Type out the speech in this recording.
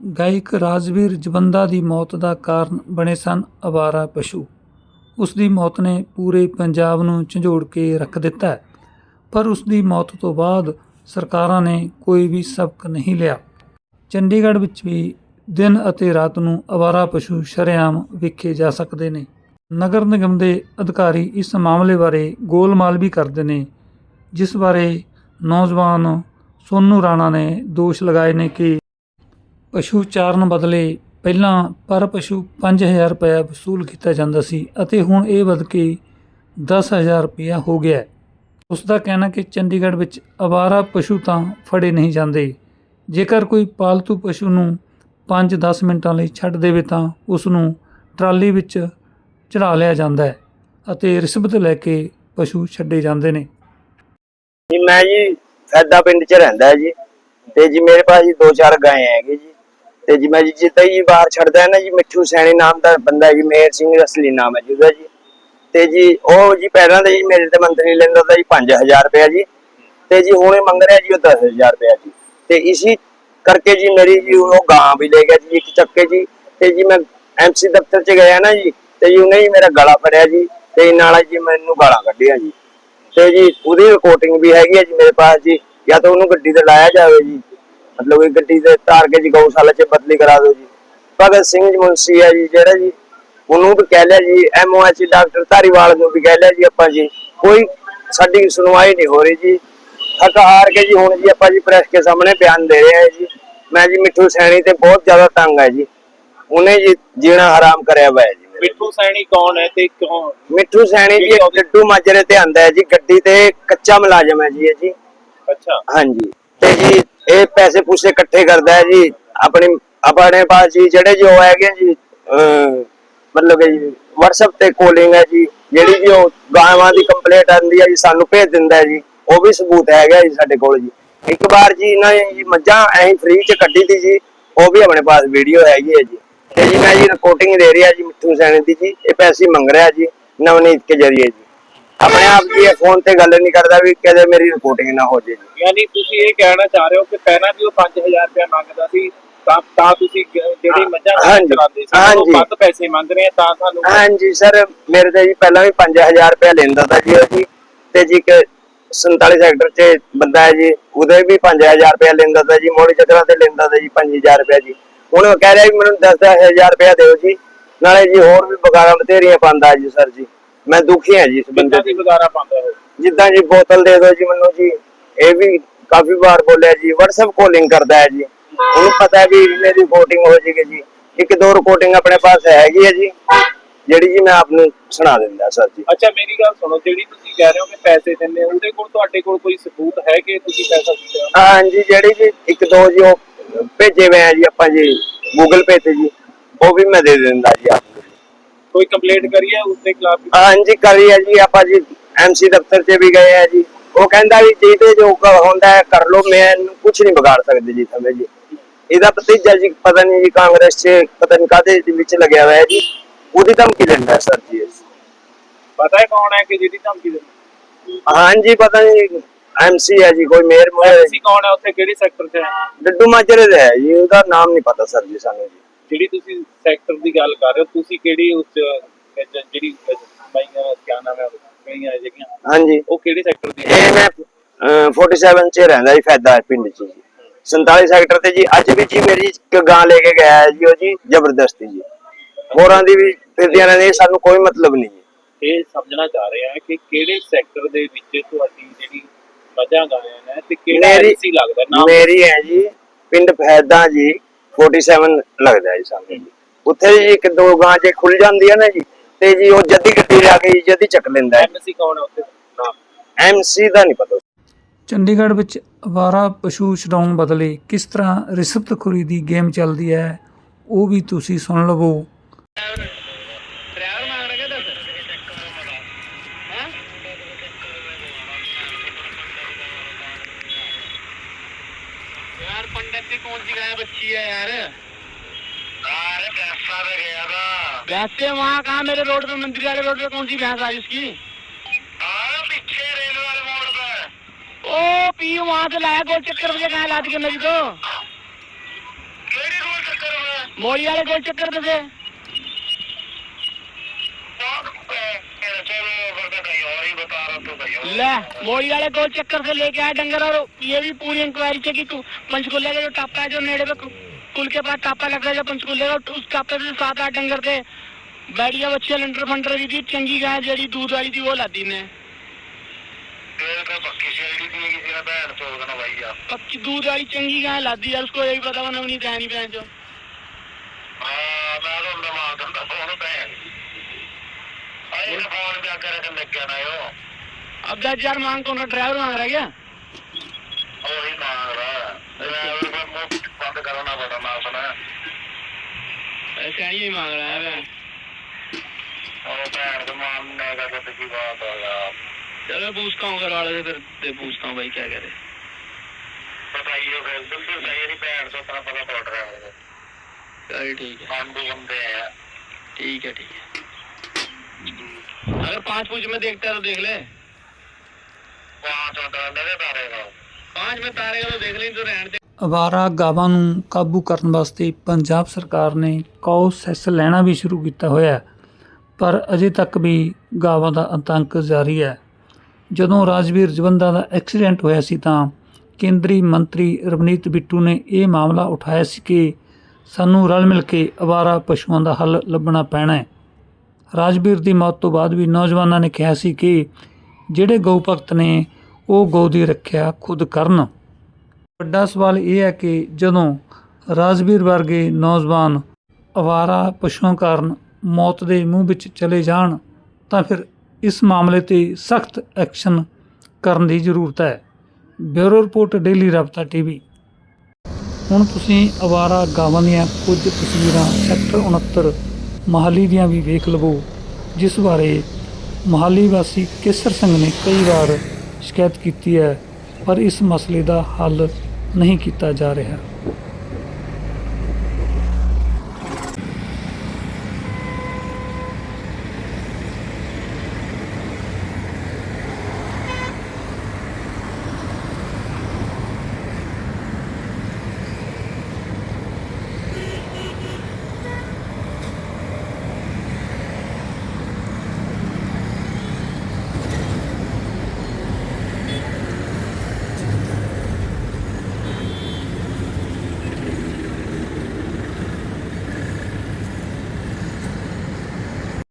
ਗਾਇਕ ਰਾਜਵੀਰ ਜਵੰਦਾ ਦੀ ਮੌਤ ਦਾ ਕਾਰਨ ਬਣੇ ਸਨ ਅਵਾਰਾ ਪਸ਼ੂ। ਉਸ ਦੀ ਮੌਤ ਨੇ ਪੂਰੇ ਪੰਜਾਬ ਨੂੰ ਝੰਜੋੜ ਕੇ ਰੱਖ ਦਿੱਤਾ ਪਰ ਉਸ ਦੀ ਮੌਤ ਤੋਂ ਬਾਅਦ ਸਰਕਾਰਾਂ ਨੇ ਕੋਈ ਵੀ ਸਬਕ ਨਹੀਂ ਲਿਆ। ਚੰਡੀਗੜ੍ਹ ਵਿੱਚ ਵੀ ਦਿਨ ਅਤੇ ਰਾਤ ਨੂੰ ਅਵਾਰਾ ਪਸ਼ੂ ਸ਼ਰੇਆਮ ਵੇਖੇ ਜਾ ਸਕਦੇ ਨੇ। ਨਗਰ ਨਿਗਮ ਦੇ ਅਧਿਕਾਰੀ ਇਸ ਮਾਮਲੇ ਬਾਰੇ ਗੋਲਮਾਲ ਵੀ ਕਰਦੇ ਨੇ, ਜਿਸ ਬਾਰੇ ਨੌਜਵਾਨ ਸੋਨੂ ਰਾਣਾ ਨੇ ਦੋਸ਼ ਲਗਾਏ ਨੇ ਕਿ ਪਸ਼ੂ ਚਾਰਨ ਬਦਲੇ ਪਹਿਲਾਂ ਪਰ ਪਸ਼ੂ 5000 ਰੁਪਏ ਵਸੂਲ ਕੀਤਾ ਜਾਂਦਾ ਸੀ ਅਤੇ ਹੁਣ ਇਹ ਵਧ ਕੇ 10000 ਰੁਪਇਆ ਹੋ ਗਿਆ ਹੈ। ਉਸ ਦਾ ਕਹਿਣਾ ਕਿ ਚੰਡੀਗੜ੍ਹ ਵਿੱਚ ਅਵਾਰਾ ਪਸ਼ੂ ਤਾਂ ਫੜੇ ਨਹੀਂ ਜਾਂਦੇ। ਜੇਕਰ ਕੋਈ ਪਾਲਤੂ ਪਸ਼ੂ ਨੂੰ 5-10 ਮਿੰਟਾਂ ਲਈ ਛੱਡ ਦੇਵੇ ਤਾਂ ਉਸ ਨੂੰ ਟਰਾਲੀ ਵਿੱਚ ਚੜਾ ਲਿਆ ਜਾਂਦਾ ਹੈ ਅਤੇ ਰਿਸ਼ਵਤ ਲੈ ਕੇ ਪਸ਼ੂ ਛੱਡੇ ਜਾਂਦੇ ਨੇ। ਜੀ, ਮੈਂ ਜੀ ਫੈਦਾ ਪਿੰਡ ਚ ਰਹਿੰਦਾ ਜੀ। ਤੇ ਜੀ, ਮੇਰੇ ਪਾਸ ਜੀ ਦੋ ਚਾਰ ਗਾਏ ਹੈਗੇ ਜੀ। ਤੇ ਜੀ ਮੈਂ ਜੀ ਜਿੱਦਾਂ ਹੀ ਬਾਹਰ ਛੱਡਦਾ ਨਾ ਜੀ ਮਿੱਠੂ ਸੈਣੀ ਨਾਮ ਦਾ ਬੰਦਾ ਜੀ ਮੇਰ ਸਿੰਘ ਅਸਲੀ ਨਾਮ ਹੈ ਜੀ ਉਹਦਾ ਜੀ। ਤੇ ਜੀ ਉਹ ਜੀ ਪਹਿਲਾਂ ਤਾਂ ਜੀ ਮੇਰੇ ਤੇ ਮੰਤਰੀ ਲੈਂਦਾ ਤਾਂ ਜੀ 5000 ਰੁਪਇਆ ਜੀ। ਤੇ ਜੀ ਹੁਣੇ ਮੰਗ ਰਿਹਾ ਜੀ ਉਹ 10000 ਰੁਪਇਆ ਜੀ। ਤੇ ਇਸੀ ਕਰਕੇ ਜੀ ਮੇਰੀ ਜੀ ਉਹ ਗਾਂ ਵੀ ਲੈ ਗਿਆ ਜੀ, ਇੱਕ ਚੱਕੇ ਜੀ। ਤੇ ਜੀ ਮੈਂ ਐਮਸੀ ਦਫ਼ਤਰ ਚ ਗਿਆ ਨਾ ਜੀ, ਤੇ ਜੀ ਉਹਨੇ ਹੀ ਮੇਰਾ ਗਲਾ ਫੜਿਆ ਜੀ। ਤੇ ਨਾਲ ਜੀ ਮੈਨੂੰ ਗਾਲਾਂ ਕੱਢਿਆ ਜੀ। ਤੇ ਜੀ ਉਹਦੀ ਰਿਕਾਰਡਿੰਗ ਵੀ ਹੈਗੀ ਹੈ ਜੀ ਮੇਰੇ ਪਾਸ ਜੀ, ਜਾਂ ਤਾਂ ਉਹਨੂੰ ਗੱਡੀ ਤੇ ਲਾਇਆ ਜਾਵੇ ਜੀ। ਮਤਲਬ ਇਹ ਗੱਡੀ ਤੇ ਤਾਰ ਕੇ ਜੀ ਗਊਸ਼ਾਲਾ 'ਚ ਬਦਲੀ ਕਰਾ ਦਿਓ ਜੀ। ਭਗਤ ਸਿੰਘ ਮੁੰਸੀ ਹੈ ਜੀ ਜਿਹੜਾ ਜੀ ਉਹਨੂੰ ਵੀ ਕਹਿ ਲਿਆ ਜੀ ਐਮਓਐਚ ਡਾਕਟਰ ਧਾਰੀਵਾਲ ਨੂੰ ਵੀ ਕਹਿ ਲਿਆ ਜੀ ਆਪਾਂ ਜੀ ਕੋਈ ਸਾਡੀ ਸੁਣਵਾਈ ਨਹੀਂ ਹੋ ਰਹੀ ਜੀ। ਥੱਕ ਹਾਰ ਕੇ ਜੀ ਹੁਣ ਜੀ ਆਪਾਂ ਜੀ ਪ੍ਰੈਸ ਕੇ ਸਾਹਮਣੇ ਬਿਆਨ ਦੇ ਰਹੇ ਹਾਂ ਜੀ। ਮੈਂ ਜੀ ਮਿੱਠੂ ਸੈਣੀ ਤੇ ਬਹੁਤ ਜ਼ਿਆਦਾ ਤੰਗ ਹੈ ਜੀ। ਉਹਨੇ ਜੀ ਜੀਣਾ ਹਰਾਮ ਕਰਿਆ ਹੋਇਆ ਜੀ। ਮਿੱਠੂ ਸੈਣੀ ਕੌਣ ਹੈ ਤੇ ਕਿਉਂ? ਮਿੱਠੂ ਸੈਣੀ ਜੀ ਇੱਕ ਡੱਡੂ ਮਾਜਰੇ ਤੇ ਆਂਦਾ ਹੈ ਜੀ ਗੱਡੀ ਤੇ ਕੱਚਾ ਮੁਲਾਜ਼ਮ ਹੈ ਜੀ ਇਹ ਜੀ। ਅੱਛਾ। ਹਾਂਜੀ। ਤੇ ਜੀ ਇਹ ਪੈਸੇ ਪੂਸੇ ਇਕੱਠੇ ਕਰਦਾ ਹੈ ਜੀ, ਆਪਣੀ, ਆਪਣੇ ਪਾਸ ਜੀ, ਜਿਹੜੇ ਜੋ ਹੈਗੇ ਜੀ ਮਤਲਬ ਕਿ WhatsApp ਤੇ ਕਾਲਿੰਗ ਹੈ ਜੀ, ਜਿਹੜੀ ਜੀ ਉਹ ਗਾਵਾਂ ਦੀ ਕੰਪਲੇਂਟ ਆਂਦੀ ਹੈ ਜੀ, ਸਾਨੂੰ ਭੇਜ ਦਿੰਦਾ ਹੈ ਜੀ, ਉਹ ਵੀ ਸਬੂਤ ਹੈਗਾ ਜੀ ਸਾਡੇ ਕੋਲ ਜੀ। ਇੱਕ ਵਾਰ ਜੀ ਇਹਨਾਂ ਨੇ ਜੀ ਮੱਝਾਂ ਐਂ ਫ੍ਰੀ ਚ ਕੱਢੀ ਤੀ ਜੀ, ਉਹ ਵੀ ਆਪਣੇ ਪਾਸ ਵੀਡੀਓ ਹੈਗੀ ਹੈ ਜੀ। ਤੇ ਜੀ ਮੈਂ ਜੀ ਰਿਪੋਰਟਿੰਗ ਦੇ ਰਿਹਾ ਜੀ ਮਿੱਠੂ ਸੈਣੀ ਦੀ ਜੀ, ਇਹ ਪੈਸੇ ਮੰਗ ਰਿਹਾ ਜੀ, ਨਵਨੀਤ ਕੇ ਜਰੀਏ ਜੀ। ਆਪਣੇ ਆਪ ਇਹ ਫੋਨ ਤੇ ਗੱਲ ਨਹੀਂ ਕਰਦਾ ਵੀ ਕਦੇ ਮੇਰੀ ਰਿਪੋਰਟਿੰਗ ਨਾ ਹੋ ਜੇ। ਯਾਨੀ ਤੁਸੀਂ ਇਹ ਕਹਿਣਾ ਚਾਹ ਰਹੇ ਹੋ ਕਿ ਪਹਿਲਾਂ ਵੀ ਉਹ 5000 ਰੁਪਏ ਮੰਗਦਾ ਸੀ ਤਾਂ ਤਾਂ ਤੁਸੀਂ ਜਿਹੜੀ ਮੱਝਾਂ ਚਲਾਉਂਦੇ ਸੀ। ਉਹ ਵੱਧ ਪੈਸੇ ਮੰਗ ਰਹੇ ਆ ਤਾਂ ਤੁਹਾਨੂੰ ਹਾਂਜੀ ਸਰ ਮੇਰੇ ਤੇ ਜੀ ਪਹਿਲਾਂ ਵੀ 5000 ਰੁਪਏ ਲੈਂਦਾ ਤਾ ਜੀ ਉਹ ਜੀ। ਤੇ ਜੀ ਇੱਕ 47 ਸੈਕਟਰ 'ਚ ਬੰਦਾ ਹੈ ਜੀ ਉਹਦੇ ਵੀ 5000 ਰੁਪਏ ਲੈਂਦਾ ਤਾ ਜੀ ਮੋੜੀ ਚੱਕਰਾਂ ਤੇ ਲੈਂਦਾ ਤਾ ਜੀ 5000 ਰੁਪਏ ਜੀ। ਹੁਣ ਉਹ ਕਹਿ ਰਿਹਾ ਵੀ ਮੈਨੂੰ 10000 ਰੁਪਏ ਦਿਓ ਜੀ ਨਾਲੇ ਜੀ ਹੋਰ ਵੀ ਬਗਾਰਾਂ ਬਥੇਰੀਆਂ ਪਾਉਂਦਾ ਜੀ ਸਰ ਜੀ। ਮੈਂ ਦੁਖੀ ਹਾਂ ਜੀ ਇਸ ਬੰਦੇ ਦੀ। ਵਗਾਰਾ ਪਾਉਂਦਾ ਹੋ ਜਿੱਦਾਂ ਜੀ ਬੋਤਲ ਦੇ ਦਿਓ ਜੀ ਮੈਨੂੰ ਜੀ ਇਹ ਵੀ ਕਾਫੀ ਵਾਰ ਬੋਲਿਆ ਜੀ WhatsApp ਕਾਲਿੰਗ ਕਰਦਾ ਹੈ ਜੀ। ਉਹਨੂੰ ਪਤਾ ਹੈ ਵੀ ਮੇਰੀ ਰਿਪੋਰਟਿੰਗ ਹੋ ਜਾਏਗੀ ਜੀ। ਇੱਕ ਦੋ ਰਿਪੋਰਟਿੰਗ ਆਪਣੇ ਪਾਸ ਹੈਗੀ ਹੈ ਜੀ ਜਿਹੜੀ ਜੀ ਮੈਂ ਆਪ ਨੂੰ ਸੁਣਾ ਦਿੰਦਾ ਸਰ ਜੀ। ਅੱਛਾ ਮੇਰੀ ਗੱਲ ਸੁਣੋ ਜਿਹੜੀ ਤੁਸੀਂ ਕਹਿ ਰਹੇ ਹੋ ਕਿ ਪੈਸੇ ਦਿੰਦੇ ਉਹਦੇ ਕੋਲ ਤੁਹਾਡੇ ਕੋਲ ਕੋਈ ਸਬੂਤ ਹੈ ਕਿ ਤੁਸੀਂ ਪੈਸਾ ਦਿੱਤੇ ਹੋ? ਹਾਂਜੀ ਜਿਹੜੀ ਜੀ ਇੱਕ ਦੋ ਜੀ ਉਹ ਭੇਜੇ ਹੋਏ ਆ ਜੀ ਆਪਾਂ ਜੀ Google Pay ਤੇ ਜੀ ਉਹ ਵੀ ਮੈਂ ਦੇ ਦਿੰਦਾ ਜੀ ਕੋਈ ਕੰਪਲੇਂਟ ਕਰੀ ਹੈ ਉਸਦੇ ਖਿਲਾਫ? ਹਾਂਜੀ ਕਰੀ ਹੈ ਜੀ। ਆਪਾਂ ਜੀ ਐਮਸੀ ਦਫ਼ਤਰ 'ਚ ਵੀ ਗਏ ਆ ਜੀ। ਉਹ ਕਹਿੰਦਾ ਵੀ ਜੀ ਤੇ ਜੋ ਹੁੰਦਾ ਹੈ ਕਰ ਲਓ। ਮੈਂ ਕੁਝ ਨਹੀਂ ਵਿਗਾੜ ਸਕਦੇ ਜੀ ਥਵੇਂ ਜੀ। ਇਹਦਾ ਭਤੀਜਾ ਜੀ ਪਤਾ ਨਹੀਂ ਜੀ ਕਾਂਗਰਸ 'ਚ ਪਤਾ ਨਹੀਂ ਕਾਦੇ ਵਿੱਚ ਲੱਗਿਆ ਹੋਇਆ ਹੈ ਜੀ। ਉਹਦੀ ਧਮਕੀ ਹੈ ਸਰ ਜੀ। ਪਤਾ ਹੈ ਕੌਣ ਹੈ ਕਿ ਜਿਹਦੀ ਧਮਕੀ ਦਿੰਦੇ? ਹਾਂਜੀ ਪਤਾ ਨਹੀਂ ਐਮਸੀ ਹੈ ਜੀ ਕੋਈ ਮੇਅਰ ਤੁਸੀਂ ਕੌਣ ਹੈ? ਉੱਥੇ ਕਿਹੜੇ ਸੈਕਟਰ 'ਚ ਹੈ? ਡੱਡੂ ਮਾਜਰੇ ਦਾ ਹੈ ਜੀ। ਉਹਦਾ ਨਾਮ ਨਹੀਂ ਪਤਾ ਸਰ ਜੀ ਸਾਨੂੰ ਜੀ। ਜਿਹੜੀ ਤੁਸੀਂ ਸੈਕਟਰ ਦੀ ਗੱਲ ਕਰ ਰਹੇ ਹੋ ਤੁਸੀਂ ਕਿਹੜੀ ਉਸ ਜਿਹੜੀ ਮਾਈਆਂ ਕਿਆ ਨਾਮ ਹੈ ਕਈਆਂ ਜਿਹੜੀਆਂ ਹਾਂਜੀ। ਉਹ ਕਿਹੜੇ ਸੈਕਟਰ ਦੀ ਇਹ ਮੈਂ ਅਹ, 47 ਚ ਰਹਿੰਦਾ ਜੀ ਫੈਦਾ ਪਿੰਡ ਚ ਜੀ। 47 ਸੈਕਟਰ ਤੇ ਜੀ ਅੱਜ ਵੀ ਜੀ ਮੇਰੀ ਗਾਂ ਲੈ ਕੇ ਗਿਆ ਹੈ ਜੀ ਉਹ ਜੀ ਜ਼ਬਰਦਸਤੀ ਜੀ। ਹੋਰਾਂ ਦੀ ਵੀ ਫਿਰਦੀਆਂ ਰਹਿੰਦੀਆਂ ਸਾਨੂੰ ਕੋਈ ਮਤਲਬ ਨਹੀਂ ਇਹ ਸਮਝਣਾ ਚਾਹ ਰਹੇ ਹਾਂ ਕਿ ਕਿਹੜੇ ਸੈਕਟਰ ਦੇ ਵਿੱਚ ਤੁਹਾਡੀ ਜਿਹੜੀ ਮੱਝਾਂ ਗਾਇਆਂ ਨੇ ਤੇ ਕਿਹੜਾ ਐਲਸੀ ਲੱਗਦਾ ਮੇਰੀ ਹੈ ਜੀ ਪਿੰਡ ਫੈਦਾ ਜੀ 47 ਲੱਗਦਾ ਜੀ ਸਾਨੂੰ। ਉੱਥੇ ਜੀ ਇੱਕ ਦੋ ਗਾਂ ਜੇ ਖੁੱਲ ਜਾਂਦੀ ਹੈ ਨਾ ਜੀ ਤੇ ਜੀ ਉਹ ਜੱਦੀ ਗੱਡੀ ਆ ਗਈ ਜੱਦੀ ਚੱਕ ਲੈਂਦਾ ਹੈ। ਐਮਸੀ ਕੌਣ ਹੈ ਉੱਥੇ? ਨਾਮ ਐਮਸੀ ਦਾ ਨਹੀਂ ਪਤਾ। ਚੰਡੀਗੜ੍ਹ ਵਿੱਚ ਅਵਾਰਾ ਪਸ਼ੂ ਛਡਾਉਣ ਬਦਲੇ ਕਿਸ ਤਰ੍ਹਾਂ ਰਿਸ਼ਵਤਖੋਰੀ ਦੀ ਗੇਮ ਚੱਲਦੀ ਹੈ ਉਹ ਵੀ ਤੁਸੀਂ ਸੁਣ ਲਵੋ। अंदर कौन सी गाय बच्ची है यार वैसे वहाँ कहा मेरे रोड पे मंदिर वाले रोड पे कौन सी भैंस आई उसकी ओ पी वहाँ से लाया गोल चक्कर मुझे कहा लाद के मेरी तो मोरी वाले गोल चक्कर पे ले मोड़ी वाले को चक्कर से लेके आए डंगर और ये भी पूरी इंक्वायरी थी कि कु- पंचकूले का जो टापा है जो नेड़े पे कु- पुल के पास टापा लगता है जो पंचकूले का उस टापे से सात आठ डंगर थे बैठिया बच्चे लंटर फंटर भी थी चंगी गाय जड़ी दूध वाली थी वो लादी ने पक्की दूध वाली चंगी गाय लादी यार उसको यही पता होना नहीं नहीं पहन जो अब दस हज़ार मांग को ड्राइवर मांग रहा है क्या? ना ही मांग रहा है अच्छा। अच्छा, चलो पूछता हूँ घर वाले से फिर पूछता हूँ भाई क्या करे। ठीक है ठीक है। अगर पाँच पूछ में देखता है तो देख ले। ਅਵਾਰਾ ਗਾਵਾਂ ਨੂੰ ਕਾਬੂ ਕਰਨ ਵਾਸਤੇ ਪੰਜਾਬ ਸਰਕਾਰ ਨੇ ਕੌ ਸੈਸ ਲੈਣਾ ਵੀ ਸ਼ੁਰੂ ਕੀਤਾ ਹੋਇਆ ਪਰ ਅਜੇ ਤੱਕ ਵੀ ਗਾਵਾਂ ਦਾ ਆਤੰਕ ਜਾਰੀ ਹੈ। ਜਦੋਂ ਰਾਜਵੀਰ ਜਵੰਦਾ ਦਾ ਐਕਸੀਡੈਂਟ ਹੋਇਆ ਸੀ ਤਾਂ ਕੇਂਦਰੀ ਮੰਤਰੀ ਰਵਨੀਤ ਬਿੱਟੂ ਨੇ ਇਹ ਮਾਮਲਾ ਉਠਾਇਆ ਸੀ ਕਿ ਸਾਨੂੰ ਰਲ ਮਿਲ ਕੇ ਅਵਾਰਾ ਪਸ਼ੂਆਂ ਦਾ ਹੱਲ ਲੱਭਣਾ ਪੈਣਾ ਹੈ। ਰਾਜਵੀਰ ਦੀ ਮੌਤ ਤੋਂ ਬਾਅਦ ਵੀ ਨੌਜਵਾਨਾਂ ਨੇ ਕਿਹਾ ਸੀ ਕਿ ਜਿਹੜੇ ਗਊ ਭਗਤ ਨੇ ਉਹ ਗਊ ਦੀ ਰੱਖਿਆ ਖੁਦ ਕਰਨ। ਵੱਡਾ ਸਵਾਲ ਇਹ ਹੈ ਕਿ ਜਦੋਂ ਰਾਜਵੀਰ ਵਰਗੇ ਨੌਜਵਾਨ ਅਵਾਰਾ ਪਸ਼ੂਆਂ ਕਾਰਨ ਮੌਤ ਦੇ ਮੂੰਹ ਵਿੱਚ ਚਲੇ ਜਾਣ, ਤਾਂ ਫਿਰ ਇਸ ਮਾਮਲੇ ਤੇ ਸਖਤ ਐਕਸ਼ਨ ਕਰਨ ਦੀ ਜ਼ਰੂਰਤ ਹੈ। Bureau report, daily Rabta TV. ਹੁਣ ਤੁਸੀਂ ਅਵਾਰਾ ਗਾਵਾਂ ਦੀਆਂ ਕੁਝ ਤਸਵੀਰਾਂ ਸੈਕਟਰ 69 ਮਹਾਲੀ ਦੀਆਂ ਵੀ ਵੇਖ ਲਵੋ, ਜਿਸ ਬਾਰੇ ਮਹਾਲੀ ਵਾਸੀ ਕੇਸਰ ਸਿੰਘ ਨੇ ਕਈ ਵਾਰ ਸ਼ਿਕਾਇਤ ਕੀਤੀ ਹੈ, ਪਰ ਇਸ ਮਸਲੇ ਦਾ ਹੱਲ ਨਹੀਂ ਕੀਤਾ ਜਾ ਰਿਹਾ।